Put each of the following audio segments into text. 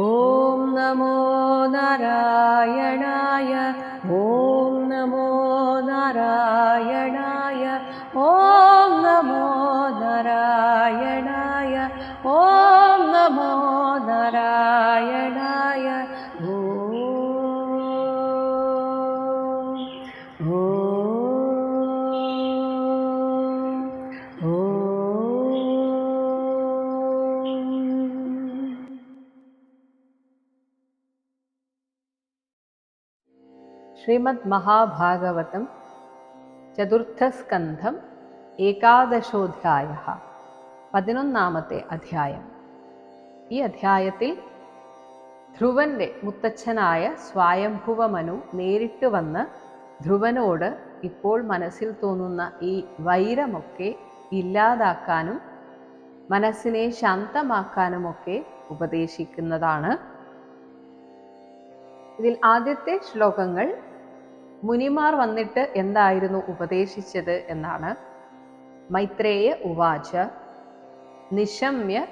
ॐ नमो नारायणाय മഹാഭാഗവതം ചതുർത്ഥസ്കന്ധം ഏകാദശോധ്യായ പതിനൊന്നാമത്തെ അധ്യായം. ഈ അധ്യായത്തിൽ ധ്രുവന്റെ മുത്തച്ഛനായ സ്വായംഭുവ മനു നേരിട്ട് വന്ന് ധ്രുവനോട് ഇപ്പോൾ മനസ്സിൽ തോന്നുന്ന ഈ വൈരമൊക്കെ ഇല്ലാതാക്കാനും മനസ്സിനെ ശാന്തമാക്കാനുമൊക്കെ ഉപദേശിക്കുന്നതാണ്. ഇതിൽ ആദ്യത്തെ ശ്ലോകങ്ങൾ മുനിമാർ വന്നിട്ട് എന്തായിരുന്നു ഉപദേശിച്ചത് എന്നാണ്. മൈത്രേയ ഉവാച നിശമ്യ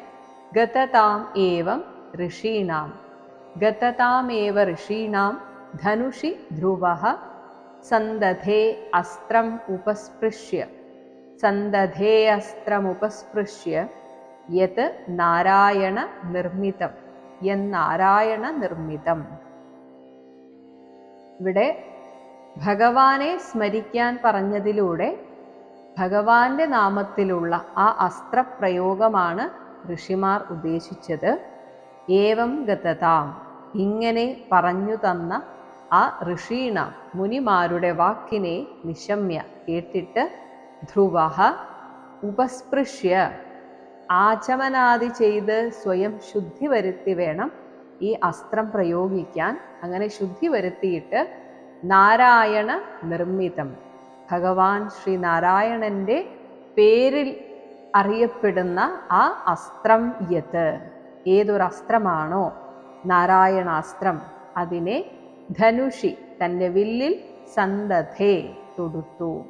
ഗതതാം ഏവം ഋഷീണാം. ഗതതാമേവ ഋഷീണാം ധനുഷി ധ്രുവ സന്ദധേ അസ്ത്രം ഉപസ്പൃശ്യ. സന്ദധേ അസ്ത്രമുപസ്പൃശ്യ യത് നാരായണ നിർമ്മിതം. യന്നാരായണ നിർമ്മിതം. ഇവിടെ ഭഗവാനെ സ്മരിക്കാൻ പറഞ്ഞതിലൂടെ ഭഗവാന്റെ നാമത്തിലുള്ള ആ അസ്ത്രപ്രയോഗമാണ് ഋഷിമാർ ഉദ്ദേശിച്ചത്. ഏവം ഗതതാം. ഇങ്ങനെ പറഞ്ഞു തന്ന ആ ഋഷീണ മുനിമാരുടെ വാക്കിനെ നിശമ്യ കേട്ടിട്ട് ധ്രുവ ഉപസ്പൃശ്യ. ആചമനാദി ചെയ്ത് സ്വയം ശുദ്ധി വരുത്തി വേണം ഈ അസ്ത്രം പ്രയോഗിക്കാൻ. അങ്ങനെ ശുദ്ധി വരുത്തിയിട്ട് നാരായണ നിർമ്മിതം. ഭഗവാൻ ശ്രീ നാരായണന്റെ പേരിൽ അറിയപ്പെടുന്ന ആ അസ്ത്രം യത്. ഏതൊരു അസ്ത്രമാണോ നാരായണാസ്ത്രം. അതിനെ ധനുഷി തന്റെ വില്ലിൽ സന്തധേ തൊടുത്തു.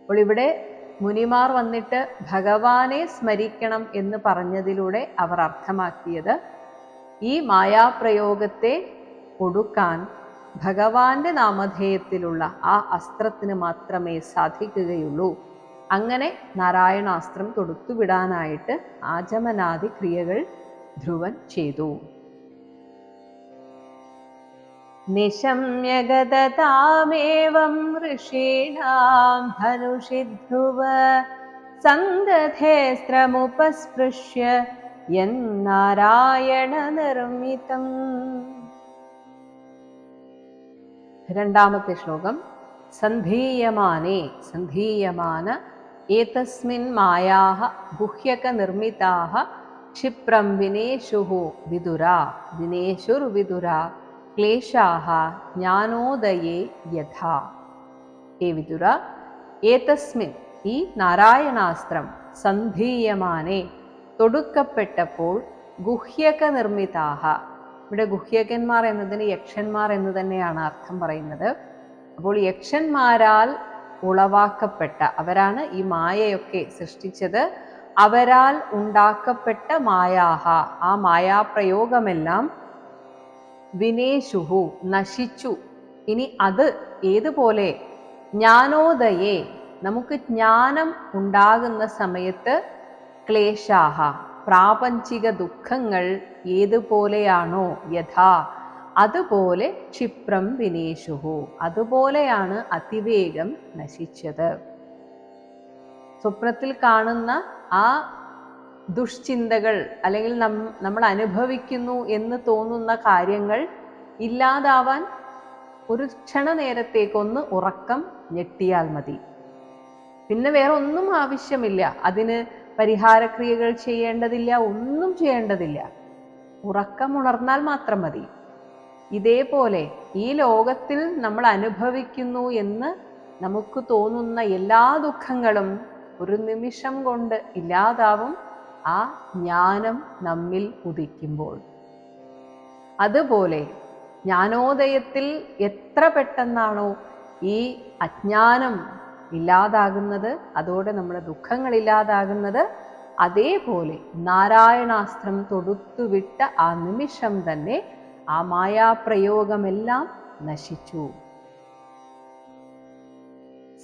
അപ്പോൾ ഇവിടെ മുനിമാർ വന്നിട്ട് ഭഗവാനെ സ്മരിക്കണം എന്ന് പറഞ്ഞതിലൂടെ അവർ അർത്ഥമാക്കിയത് ഈ മായാപ്രയോഗത്തെ ഒടുക്കാൻ ഭഗവാന്റെ നാമധേയത്തിലുള്ള ആ അസ്ത്രത്തിന് മാത്രമേ സാധിക്കുകയുള്ളൂ. അങ്ങനെ നാരായണാസ്ത്രം തൊടുത്തുവിടാനായിട്ട് ആചമനാദി ക്രിയകൾ ധ്രുവൻ ചെയ്തു. നിശമ്യഗതതാമേവം ഋഷീണാം ധനുഷി ധ്രുവ സന്തധേസ്ത്രമുപസ്പൃശ്യ എന്നാരായണ നിർമ്മിതം. രണ്ടാമത്തെ ശ്ലോകം. സന്ധീയമാനേ സന്ധീയമാന ഏതസ്മിൻ മായാഹ ഗുഹ്യക നിർമ്മിതാഹ ക്ഷിപ്രം വിനേഷുഃ വിദുര വിനേഷുർവിദുര ക്ലേശാഹ ജ്ഞാനോദയേ യഥാ. ഹേ വിദുര ഏതസ്മിൻ ഈ നാരായണാസ്ത്രം സന്ധീയമാനെ തൊടുക്കപ്പെട്ടപ്പോൾ ഗുഹ്യക നിർമ്മിതാഹ ഇവിടെ ഗുഹ്യകന്മാർ എന്നതിന് യക്ഷന്മാർ എന്ന് തന്നെയാണ് അർത്ഥം പറയുന്നത്. അപ്പോൾ യക്ഷന്മാരാൽ ഉളവാക്കപ്പെട്ട അവരാണ് ഈ മായയൊക്കെ സൃഷ്ടിച്ചത്. അവരാൽ ഉണ്ടാക്കപ്പെട്ട മായാഹ ആ മായാപ്രയോഗമെല്ലാം വിനേശുഹു നശിച്ചു. ഇനി അത് ഏതുപോലെ? ജ്ഞാനോദയെ നമുക്ക് ജ്ഞാനം ഉണ്ടാകുന്ന സമയത്ത് ക്ലേശാഹ പ്രാപഞ്ചിക ദുഃഖങ്ങൾ ഏതുപോലെയാണോ യഥാ? അതുപോലെ ക്ഷിപ്രം വിനേശുഹു അതുപോലെയാണ് അതിവേഗം നശിച്ചത്. സ്വപ്നത്തിൽ കാണുന്ന ആ ദുഷ്ചിന്തകൾ അല്ലെങ്കിൽ നമ്മൾ അനുഭവിക്കുന്നു എന്ന് തോന്നുന്ന കാര്യങ്ങൾ ഇല്ലാതാവാൻ ഒരു ക്ഷണ നേരത്തേക്കൊന്ന് ഉറക്കം ഞെട്ടിയാൽ മതി. പിന്നെ വേറെ ഒന്നും ആവശ്യമില്ല. അതിന് പരിഹാരക്രിയകൾ ചെയ്യേണ്ടതില്ല ഒന്നും ചെയ്യേണ്ടതില്ല. ഉറക്കമുണർന്നാൽ മാത്രം മതി. ഇതേപോലെ ഈ ലോകത്തിൽ നമ്മൾ അനുഭവിക്കുന്നു എന്ന് നമുക്ക് തോന്നുന്ന എല്ലാ ദുഃഖങ്ങളും ഒരു നിമിഷം കൊണ്ട് ഇല്ലാതാവും. ആ ജ്ഞാനം നമ്മിൽ ഉദിക്കുമ്പോൾ. അതുപോലെ ജ്ഞാനോദയത്തിൽ എത്ര പെട്ടെന്നാണോ ഈ അജ്ഞാനം ഇല്ലാതാകുന്നത് അതോടെ നമ്മുടെ ദുഃഖങ്ങൾ ഇല്ലാതാകുന്നത് അതേപോലെ നാരായണാസ്ത്രം തൊടുത്തുവിട്ട ആ നിമിഷം തന്നെ ആ മായാപ്രയോഗമെല്ലാം നശിച്ചു.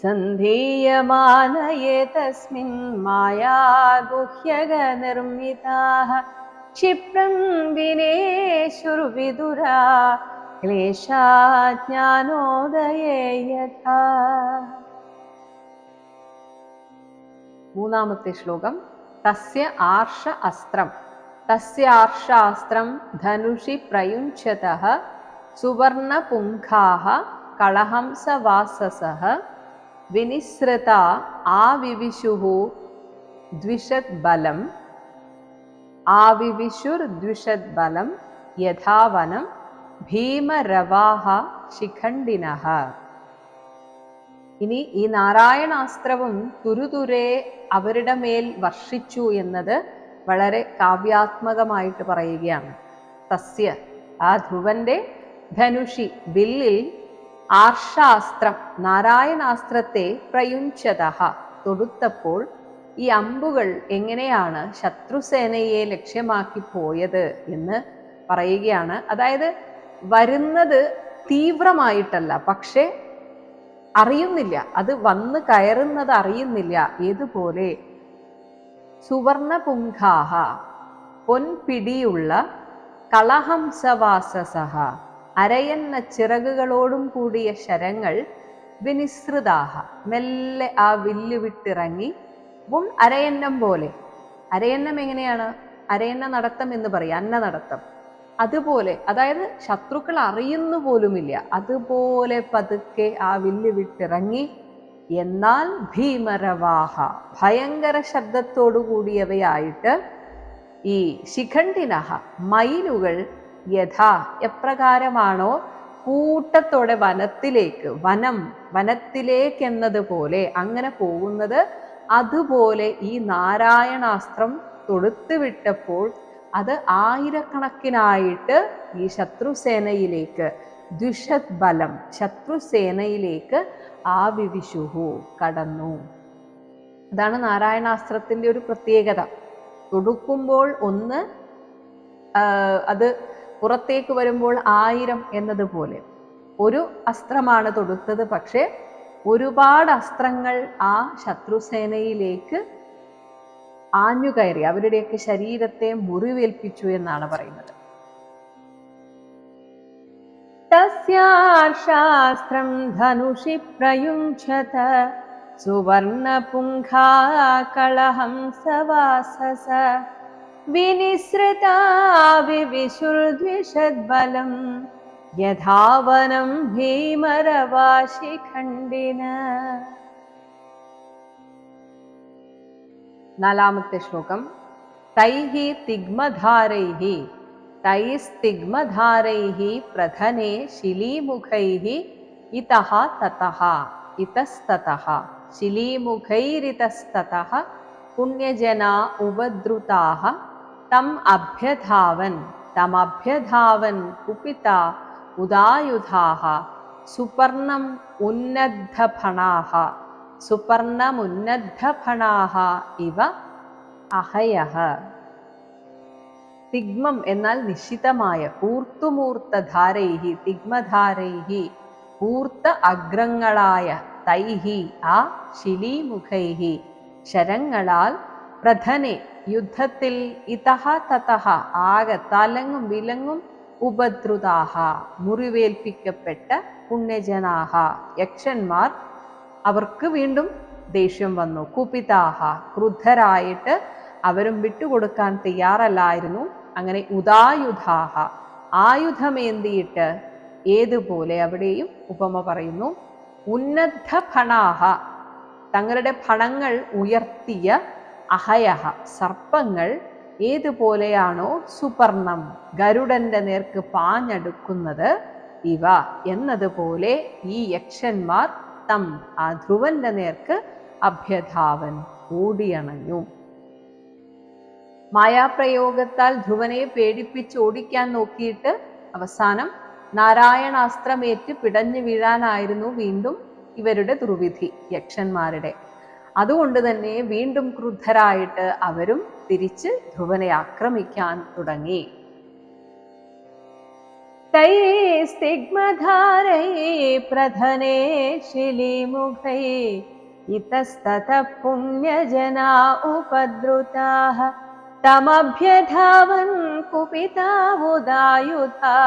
സന്ധീയമാനയേ തസ്മിൻ മായാഗുഹ്യഗനിർമ്മിതാः ക്ഷിപ്രം വിനേശുർവിദുരാ ക്ലേശാജ്ഞാനോദയേ യഥാ. മൂന്നാമത്തെ ശ്ലോകം തസ്യ ആർഷ അസ്ത്രം. തസ്യാർഷാസ്ത്രം ധനുഷി പ്രയുഞ്ഛത സുവർണപുങ്കാ കളഹംസവാസസ വിനിസ്രത ആവിവിശുഹു ദ്വിഷത് ബലം ആവിവിശുർദ്വിഷത് ബലം യഥാവനം ഭീമരവാഹ ശിഖണ്ഡിനഃ। ഇനി ഈ നാരായണാസ്ത്രവും തുരുതുരെ അവരുടെ മേൽ വർഷിച്ചു എന്നത് വളരെ കാവ്യാത്മകമായിട്ട് പറയുകയാണ്. തസ്യ ആ ധ്രുവന്റെ ധനുഷി ബില്ലിൽ ആർഷാസ്ത്രം നാരായണാസ്ത്രത്തെ പ്രയുഞ്ചത തൊടുത്തപ്പോൾ ഈ അമ്പുകൾ എങ്ങനെയാണ് ശത്രുസേനയെ ലക്ഷ്യമാക്കി പോയത് എന്ന് പറയുകയാണ്. അതായത് വരുന്നത് തീവ്രമായിട്ടല്ല പക്ഷെ അറിയുന്നില്ല. അത് വന്ന് കയറുന്നത് അറിയുന്നില്ല. ഏതുപോലെ? സുവർണ സുവർണപുങ്കാഹ പൊൻപിടിയുള്ള കളഹംസവാസസഹ അരയെന്ന ചിറകുകളോടും കൂടിയ ശരങ്ങൾ വിനിസൃതാഹ. മെല്ലെ ആ വില്ല് വിട്ടിറങ്ങി മുൾ അരയന്നം പോലെ. അരയന്നം എങ്ങനെയാണ്? അരയന്ന നടത്തം എന്ന് പറയും. അന്ന നടത്തം അതുപോലെ അതായത് ശത്രുക്കൾ അറിയുന്നു പോലുമില്ല. അതുപോലെ പതുക്കെ ആ വില്ല് വിട്ടിറങ്ങി. എന്നാൽ ഭീമരവാഹ ഭയങ്കര ശബ്ദത്തോടു കൂടിയവയായിട്ട് ഈ ശിഖണ്ഡിനഹ മയിലുകൾ യഥാ എപ്രകാരമാണോ കൂട്ടത്തോടെ വനത്തിലേക്ക് വനം വനത്തിലേക്ക് എന്നതുപോലെ അങ്ങനെ പോകുന്നത്. അതുപോലെ ഈ നാരായണാസ്ത്രം തൊടുത്തു വിട്ടപ്പോൾ അത് ആയിരക്കണക്കിനായിട്ട് ഈ ശത്രുസേനയിലേക്ക് ദുഷത് ബലം ശത്രുസേനയിലേക്ക് ആവിവിശുഹു കടന്നു. അതാണ് നാരായണാസ്ത്രത്തിന്റെ ഒരു പ്രത്യേകത. തൊടുക്കുമ്പോൾ ഒന്ന് അത് പുറത്തേക്ക് വരുമ്പോൾ ആയിരം എന്നതുപോലെ. ഒരു അസ്ത്രമാണ് തൊടുത്തത് പക്ഷേ ഒരുപാട് അസ്ത്രങ്ങൾ ആ ശത്രുസേനയിലേക്ക് ആഞ്ഞുകയറി അവരുടെയൊക്കെ ശരീരത്തെ മുറിവേൽപ്പിച്ചു എന്നാണ് പറയുന്നത്. തസ്യാർഷാസ്ത്രം ധനുഷി പ്രയുഞ്ചത സുവർണപുങ്കാ കളഹംസവാസസ വിനിസൃതാ വിവിശുർദ്വിഷദ്ബലം യഥാവനം ഭീമരവാശിഖണ്ഡിന. നാലാമത്തെ ശ്ലോകം. തൈഹി തിഗ്മധാരൈഹി. തൈസ്തിഗ്മധാരൈഹി പ്രധനെ ശിലീമുഖൈഹി ഇതഹ തതഹ. ഇതസ്തതഹ. ശിലീമുഖൈരിതസ്തതഹ. പുണ്യജനാ ഉപദ്രുതാഹ. തം അഭ്യധാവൻ. തമഭ്യധാവൻ കുപിത ഉദായുധാഹ. സുപർണം ഉന്നദ്ധഫണാഹ. സുപർണമുന്നദ്ധഫണാഹ ഇവ അഹയഃ തിഗ്മം എന്നാൽ നിശ്ചിതമായ ഊർത്തുമൂർത്ത ധാരൈഹി തിഗ്മധാരൈഹി ഊർത്ത അഗ്രങ്ങളായ തൈഹി ആ ശിലീമുഖൈഹി ശരങ്ങളാൽ പ്രധനെ യുദ്ധത്തിൽ ഇതഹ തതഹ ആകെ തലങ്ങും വിലങ്ങും ഉപദ്രുതാഹ മുറിവേൽപ്പിക്കപ്പെട്ട പുണ്യജനാഹ യക്ഷന്മാർ അവർക്ക് വീണ്ടും ദേഷ്യം വന്നു. കുപിതാഹ ക്രുദ്ധരായിട്ട് അവരും വിട്ടുകൊടുക്കാൻ തയ്യാറല്ലായിരുന്നു. അങ്ങനെ ഉദായുധാഹ ആയുധമേന്തിയിട്ട് ഏതുപോലെ അവിടെയും ഉപമ പറയുന്നു. ഉന്നദ്ധ ഫണാഹ തങ്ങളുടെ ഫണങ്ങൾ ഉയർത്തിയ അഹയഹ സർപ്പങ്ങൾ ഏതുപോലെയാണോ സുപർണം ഗരുഡന്റെ നേർക്ക് പാഞ്ഞടുക്കുന്നത് ഇവ. എന്നതുപോലെ ഈ യക്ഷന്മാർ തം. ആ ധ്രുവന്റെ നേർക്ക് അഭ്യധാവൻ ഓടിയണഞ്ഞു മായാപ്രയോഗത്താൽ ധ്രുവനെ പേടിപ്പിച്ച് ഓടിക്കാൻ നോക്കിയിട്ട് അവസാനം നാരായണാസ്ത്രമേറ്റ് പിടഞ്ഞു വീഴാനായിരുന്നു വീണ്ടും ഇവരുടെ ദുർവിധി യക്ഷന്മാരുടെ. അതുകൊണ്ട് തന്നെ വീണ്ടും ക്രുദ്ധരായിട്ട് അവരും തിരിച്ച് ധ്രുവനെ ആക്രമിക്കാൻ തുടങ്ങി. तैः स्तिग्मधारैः प्रधने शिलीमुखै इतस्ततः पुण्यजना उपद्रुताः। तमभ्यधावन् कुपितामुदायुधा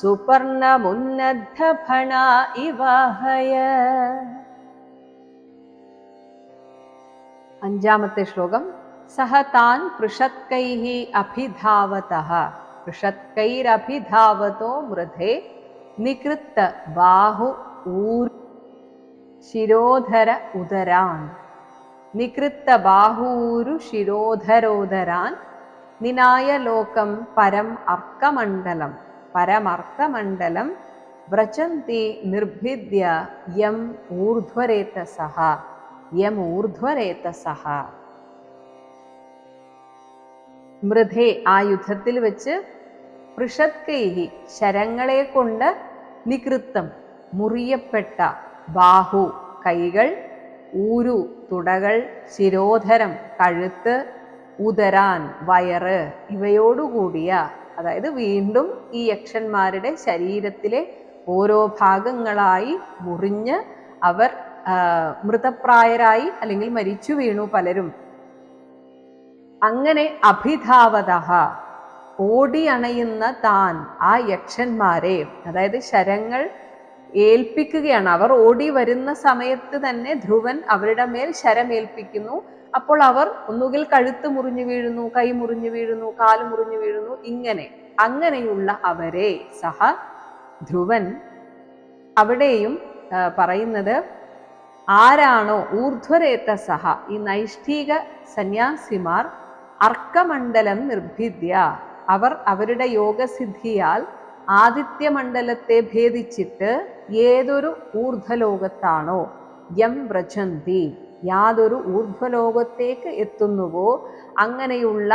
सुपर्णमुन्नद्धफणा इवाहय अञ्जामते श्लोकं सः तान् पृषत्कैः अभिधावतः മൃധേ നികൃത്ത ബാഹു ഊർ ശിരോധര ഉദരാൻ. നികൃത്ത ബാഹൂരു ശിരോധരോദരാൻ. നിനായ ലോകം പരം അർക്കമണ്ഡലം. പരമർക്കമണ്ഡലം വ്രചന്തി നിർഭിദ്യ യം ഊർധ്വരേതസഹ. യം ഊർധ്വരേതസഹ. മൃധേ ആ യുദ്ധത്തിൽ വെച്ച് പൃഷത്കൈഹി ശരങ്ങളെ കൊണ്ട് നികൃത്തം മുറിയപ്പെട്ട ബാഹു കൈകൾ ഊരു തുടകൾ ശിരോധരം കഴുത്ത് ഉദരാൻ വയറ് ഇവയോടുകൂടിയ അതായത് വീണ്ടും ഈ യക്ഷന്മാരുടെ ശരീരത്തിലെ ഓരോ ഭാഗങ്ങളായി മുറിഞ്ഞ് അവർ മൃതപ്രായരായി അല്ലെങ്കിൽ മരിച്ചു വീണു പലരും. അങ്ങനെ അഭിധാവത ഓടി അണയുന്ന താൻ ആ യക്ഷന്മാരെ. അതായത് ശരങ്ങൾ ഏൽപ്പിക്കുകയാണ്. അവർ ഓടി വരുന്ന സമയത്ത് തന്നെ ധ്രുവൻ അവരുടെ മേൽ ശരമേൽപ്പിക്കുന്നു അപ്പോൾ അവർ ഒന്നുകിൽ കഴുത്ത് മുറിഞ്ഞു വീഴുന്നു കൈ മുറിഞ്ഞു വീഴുന്നു കാൽ മുറിഞ്ഞു വീഴുന്നു ഇങ്ങനെ. അങ്ങനെയുള്ള അവരെ സഹ ധ്രുവൻ അവിടെയും പറയുന്നത് ആരാണോ ഊർധ്വരേത്ത സഹ. ഈ നൈഷ്ഠിക സന്യാസിമാർ അർക്കമണ്ഡലം നിർഭിദ്യ. അവർ അവരുടെ യോഗസിദ്ധിയാൽ ആദിത്യമണ്ഡലത്തെ ഭേദിച്ചിട്ട് ഏതൊരു ഊർധ്വലോകത്താണോ യം വ്രജന്തി യാതൊരു ഊർധ്വലോകത്തേക്ക് എത്തുന്നുവോ അങ്ങനെയുള്ള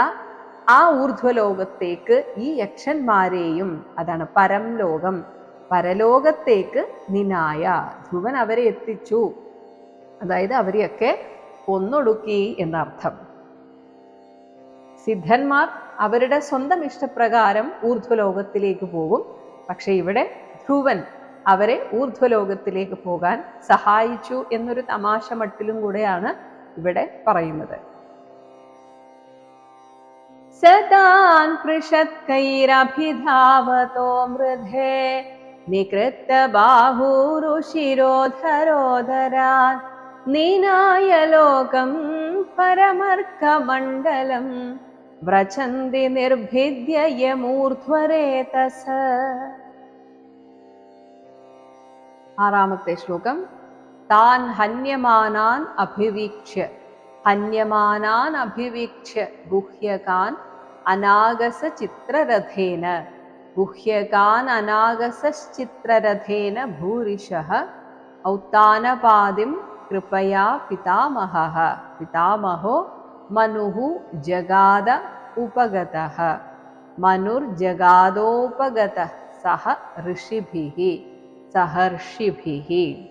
ആ ഊർധ്വലോകത്തേക്ക് ഈ യക്ഷന്മാരെയും അതാണ് പരം ലോകം പരലോകത്തേക്ക് നിനായ ധ്രുവൻ അവരെ എത്തിച്ചു. അതായത് അവരെയൊക്കെ കൊന്നൊടുക്കി എന്നർത്ഥം. സിദ്ധന്മാർ അവരുടെ സ്വന്തം ഇഷ്ടപ്രകാരം ഊർധ്വലോകത്തിലേക്ക് പോകും. പക്ഷേ ഇവിടെ ധ്രുവൻ അവരെ ഊർധ്വലോകത്തിലേക്ക് പോകാൻ സഹായിച്ചു എന്നൊരു തമാശ മട്ടിലും കൂടെയാണ് ഇവിടെ പറയുന്നത്. പൃഷത്കൈരഭിധാവതോ മൃധേ നീനായ ലോകം പരമർക്കമണ്ഡലം व्रचन्ति निर्भिद्य यमूर्ध्वरेतस आरामते श्लोकं तान् हन्यमानान् अभिवीक्ष्य हन्यमानान् अभिवीक्ष्य गुह्यकान् अनागसचित्ररथेन गुह्यकान् अनागसश्चित्ररथेन भूरिशः औत्तानपादिं कृपया पितामहः पितामहो പിതാമഹോ മനുഃ ജഗാദ മനുർ മനുർജഗാദോപഗതഃ സഹ ഋഷിഭി. സഹർഷിഭി.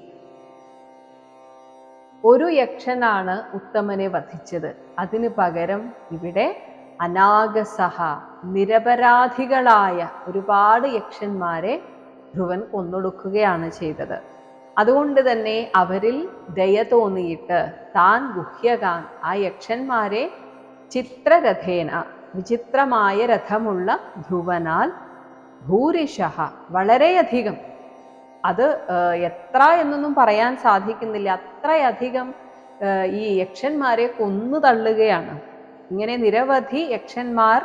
ഒരു യക്ഷനാണ് ഉത്തമനെ വധിച്ചത്. അതിന് പകരം ഇവിടെ അനാഗസഹ നിരപരാധികളായ ഒരുപാട് യക്ഷന്മാരെ ധ്രുവൻ കൊന്നൊടുക്കുകയാണ് ചെയ്തത്. അതുകൊണ്ട് തന്നെ അവരിൽ ദയ തോന്നിയിട്ട് താൻ ഗുഹ്യകാൻ ആ യക്ഷന്മാരെ ചിത്രരഥേന വിചിത്രമായ രഥമുള്ള ധ്രുവനാൽ ഭൂരിശ വളരെയധികം. അത് എത്ര എന്നൊന്നും പറയാൻ സാധിക്കുന്നില്ല. അത്രയധികം ഈ യക്ഷന്മാരെ കൊന്നു തള്ളുകയാണ്. ഇങ്ങനെ നിരവധി യക്ഷന്മാർ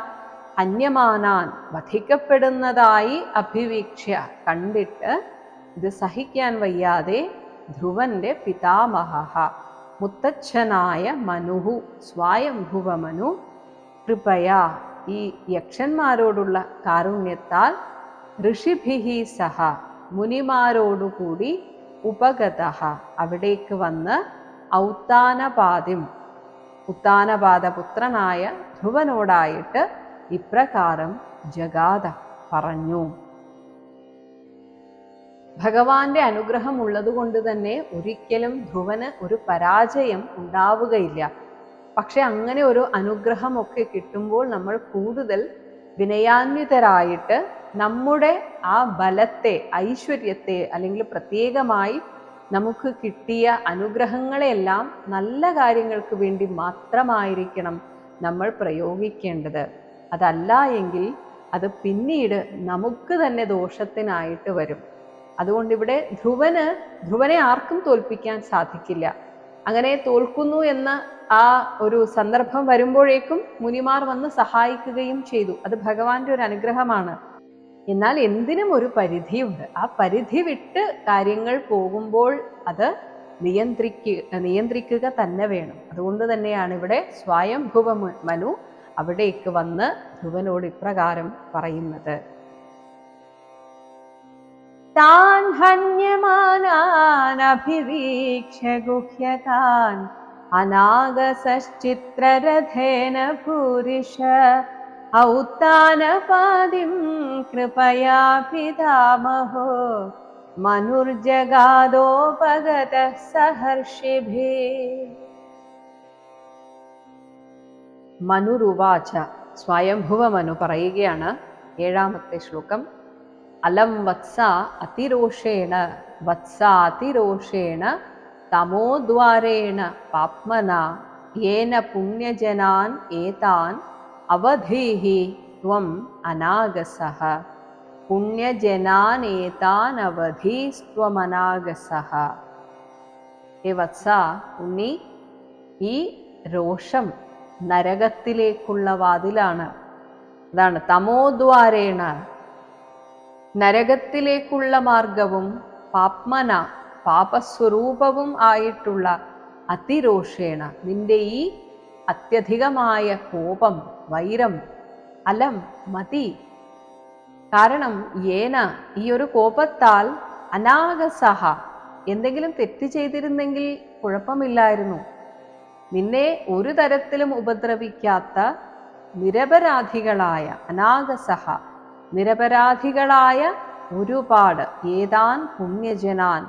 അന്യമാനാൻ വധിക്കപ്പെടുന്നതായി അഭിവീക്ഷ കണ്ടിട്ട് ഇത് സഹിക്കാൻ വയ്യാതെ ധ്രുവന്റെ പിതാമഹ മുത്തച്ഛനായ മനുഹു സ്വായംഭുവ മനു കൃപയാ. ഈ യക്ഷന്മാരോടുള്ള കാരുണ്യത്താൽ ഋഷിഭിഹി സഹ മുനിമാരോടുകൂടി ഉപഗത അവിടേക്ക് വന്ന് ഔത്താനപാതിം ഉത്താനപാദപുത്രനായ ധ്രുവനോടായിട്ട് ഇപ്രകാരം ജഗാത പറഞ്ഞു. ഭഗവാന്റെ അനുഗ്രഹം ഉള്ളത് കൊണ്ട് തന്നെ ഒരിക്കലും ധ്രുവന് ഒരു പരാജയം ഉണ്ടാവുകയില്ല. പക്ഷെ അങ്ങനെ ഒരു അനുഗ്രഹമൊക്കെ കിട്ടുമ്പോൾ നമ്മൾ കൂടുതൽ വിനയാന്വിതരായിട്ട് നമ്മുടെ ആ ബലത്തെ ഐശ്വര്യത്തെ അല്ലെങ്കിൽ പ്രത്യേകമായി നമുക്ക് കിട്ടിയ അനുഗ്രഹങ്ങളെല്ലാം നല്ല കാര്യങ്ങൾക്ക് വേണ്ടി മാത്രമായിരിക്കണം നമ്മൾ പ്രയോഗിക്കേണ്ടത്. അതല്ല എങ്കിൽ അത് പിന്നീട് നമുക്ക് തന്നെ ദോഷത്തിനായിട്ട് വരും. അതുകൊണ്ട് ഇവിടെ ധ്രുവന് ധ്രുവനെ ആർക്കും തോൽപ്പിക്കാൻ സാധിക്കില്ല. അങ്ങനെ തോൽക്കുന്നു എന്ന ആ ഒരു സന്ദർഭം വരുമ്പോഴേക്കും മുനിമാർ വന്ന് സഹായിക്കുകയും ചെയ്തു. അത് ഭഗവാന്റെ ഒരു അനുഗ്രഹമാണ്. എന്നാൽ എന്തിനും ഒരു പരിധിയുണ്ട്. ആ പരിധി വിട്ട് കാര്യങ്ങൾ പോകുമ്പോൾ അത് നിയന്ത്രിക്കുക നിയന്ത്രിക്കുക തന്നെ വേണം. അതുകൊണ്ട് തന്നെയാണ് ഇവിടെ സ്വയംഭുവ മനു അവിടേക്ക് വന്ന് ധ്രുവനോട് ഇപ്രകാരം പറയുന്നത്. താൻ ഹന്യമാനാനഭിവീക്ഷ്യ ഗുഹ്യതാൻ അനാഗസശ്ചിത്രരഥേന ഭൂരിഷ ഔത്താനപാദിം കൃപയാ പിതാമഹോ മനുർജഗാദോപഗത സഹർഷിഭി. മനുരുവാച സ്വയംഭുവ മനു പറയുകയാണ് ഏഴാമത്തെ ശ്ലോകം. അലം വത്സ അതിരോഷേണ വത്സ അതിരോഷേണ തമോദ്വാരേണ പാപ്മന യേന പുണ്യജനാൻ ഏതാൻ അവധീഹി ത്വം അനാഗസഃ. അവധീസ്ത്വമനാഗസഃ ഹേ വത്സ ഉണ്ണി ഈ രോഷം നരകത്തിലേക്കുള്ള വാതിലാണ്. അതാണ് തമോദ്വാരേണ നരകത്തിലേക്കുള്ള മാർഗവും പാപ്മന പാപസ്വരൂപവും ആയിട്ടുള്ള അതിരോഷേണ നിന്റെ ഈ അത്യധികമായ കോപം വൈരം അലം മതി. കാരണം ഏന ഈ ഒരു കോപത്താൽ അനാഗസഹ. എന്തെങ്കിലും തെറ്റ് ചെയ്തിരുന്നെങ്കിൽ കുഴപ്പമില്ലായിരുന്നു. നിന്നെ ഒരു തരത്തിലും ഉപദ്രവിക്കാത്ത നിരപരാധികളായ അനാഗസഹ നിരപരാധികളായ ഒരുപാട് ഏതാൻ പുണ്യജനാൻ.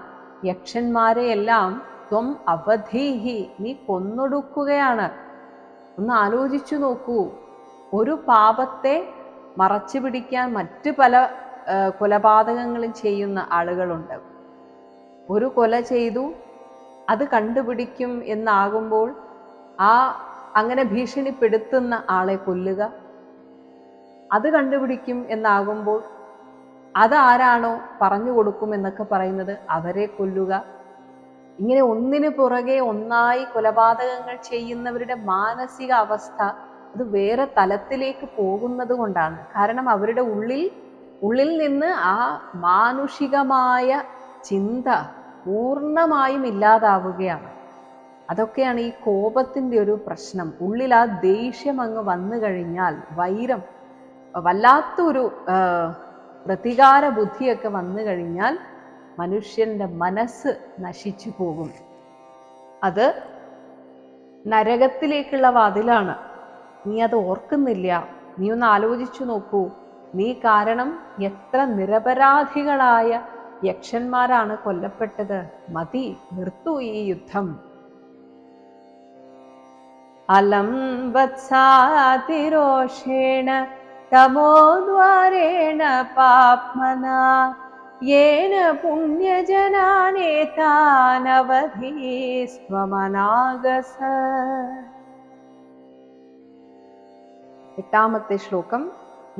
യക്ഷന്മാരെയെല്ലാം ത്വം അവധീഹി നീ കൊന്നൊടുക്കുകയാണ്. ഒന്ന് ആലോചിച്ചു നോക്കൂ. ഒരു പാപത്തെ മറച്ചു പിടിക്കാൻ മറ്റു പല കൊലപാതകങ്ങളും ചെയ്യുന്ന ആളുകളുണ്ട്. ഒരു കൊല ചെയ്തു അത് കണ്ടുപിടിക്കും എന്നാകുമ്പോൾ ആ അങ്ങനെ ഭീഷണിപ്പെടുത്തുന്ന ആളെ കൊല്ലുക. അത് കണ്ടുപിടിക്കും എന്നാകുമ്പോൾ അതാരാണോ പറഞ്ഞു കൊടുക്കും എന്നൊക്കെ പറയുന്നത് അവരെ കൊല്ലുക. ഇങ്ങനെ ഒന്നിനു പുറകെ ഒന്നായി കൊലപാതകങ്ങൾ ചെയ്യുന്നവരുടെ മാനസിക അവസ്ഥ അത് വേറെ തലത്തിലേക്ക് പോകുന്നത് കൊണ്ടാണ്. കാരണം അവരുടെ ഉള്ളിൽ ഉള്ളിൽ നിന്ന് ആ മാനുഷികമായ ചിന്ത പൂർണമായും ഇല്ലാതാവുകയാണ്. അതൊക്കെയാണ് ഈ കോപത്തിന്റെ ഒരു പ്രശ്നം. ഉള്ളിൽ ആ ദേഷ്യം അങ്ങ് വന്നു കഴിഞ്ഞാൽ വൈരം വല്ലാത്തൊരു പ്രതികാര ബുദ്ധിയൊക്കെ വന്നു കഴിഞ്ഞാൽ മനുഷ്യന്റെ മനസ്സ് നശിച്ചു പോകും. അത് നരകത്തിലേക്കുള്ള വാതിലാണ്. നീ അത് ഓർക്കുന്നില്ല. നീ ഒന്ന് ആലോചിച്ചു നോക്കൂ. നീ കാരണം എത്ര നിരപരാധികളായ യക്ഷന്മാരാണ് കൊല്ലപ്പെട്ടത്. മതി നിർത്തു ഈ യുദ്ധം. അലം വത്സാതിരോഷേണ तमोद्वारेण पाप्मना येन पुण्यजनानेतानवधिस्त्वमनागस। एतामते श्लोकं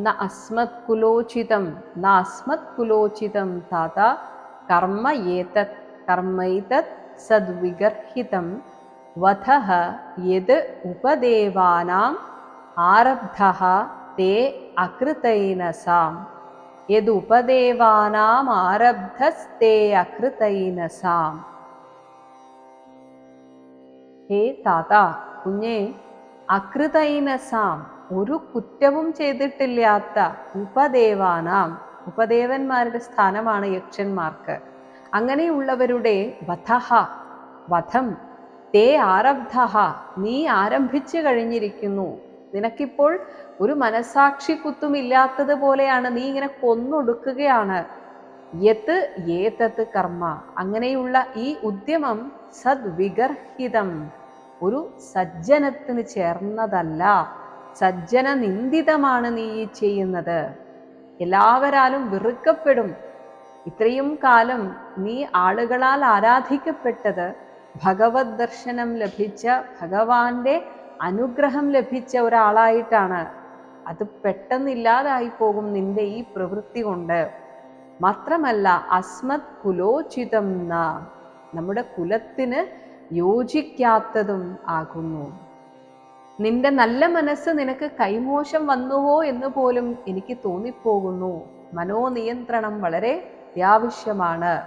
न अस्मत्कुलोचितं नास्मत्कुलोचितं ताता कर्मैतत् सद्विगर्हितं वध यद् उपदेवानाम् आरब्धः। അകൃതൈനസാം യദുപദേവാനാം ആരബ്ധസ്തേ അകൃതൈനസാം ഹേ താത കുഞ്ഞെ അകൃതൈനസാം ഒരു കുറ്റവും ചെയ്തിട്ടില്ലാത്ത ഉപദേവാനാം ഉപദേവന്മാരുടെ സ്ഥാനമാണ് യക്ഷന്മാർക്ക്. അങ്ങനെയുള്ളവരുടെ വധഹ വധം തേ ആരബ്ധ നീ ആരംഭിച്ചു കഴിഞ്ഞിരിക്കുന്നു. നിനക്കിപ്പോൾ ഒരു മനസാക്ഷി കുത്തുമില്ലാത്തത് പോലെയാണ് നീ ഇങ്ങനെ കൊന്നൊടുക്കുകയാണ്. യത്ത് ഏതത് കർമ്മ? അങ്ങനെയുള്ള ഈ ഉദ്യമം സദ്വിഗർഹിതം. ഒരു സജ്ജനത്തിന് ചേർന്നതല്ല. സജ്ജന നിന്ദിതമാണ് നീ ഈ ചെയ്യുന്നത്. എല്ലാവരാലും വെറുക്കപ്പെടും. ഇത്രയും കാലം നീ ആളുകളാൽ ആരാധിക്കപ്പെട്ടത് ഭഗവത് ദർശനം ലഭിച്ച ഭഗവാന്റെ അനുഗ്രഹം ലഭിച്ച ഒരാളായിട്ടാണ്. അത് പെട്ടെന്നില്ലാതായി പോകും നിന്റെ ഈ പ്രവൃത്തി കൊണ്ട്. മാത്രമല്ല അസ്മത് കുലോചിതം നമ്മുടെ കുലത്തിന് യോജിക്കാത്തതും ആകുന്നു. നിന്റെ നല്ല മനസ്സ് നിനക്ക് കൈമോശം വന്നുവോ എന്ന് പോലും എനിക്ക് തോന്നിപ്പോകുന്നു. മനോനിയന്ത്രണം വളരെ അത്യാവശ്യമാണ്.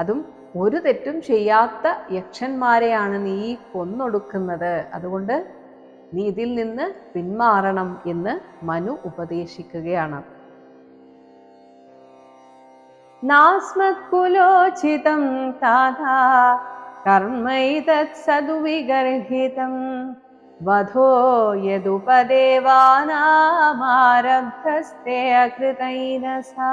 അതും ഒരു തെറ്റും ചെയ്യാത്ത യക്ഷന്മാരെയാണ് നീ കൊന്നൊടുക്കുന്നത്. അതുകൊണ്ട് നീ ഇതിൽ നിന്ന് പിന്മാറണം എന്ന് മനു ഉപദേശിക്കുകയാണ്. നാസ്മത്കുലോചിതം താതാ കർമ്മൈതത് സദുവിഗർഹിതം വധോ യദുപദേവാനാമാരബ്ധസ്തേ അകൃതൈനസാ.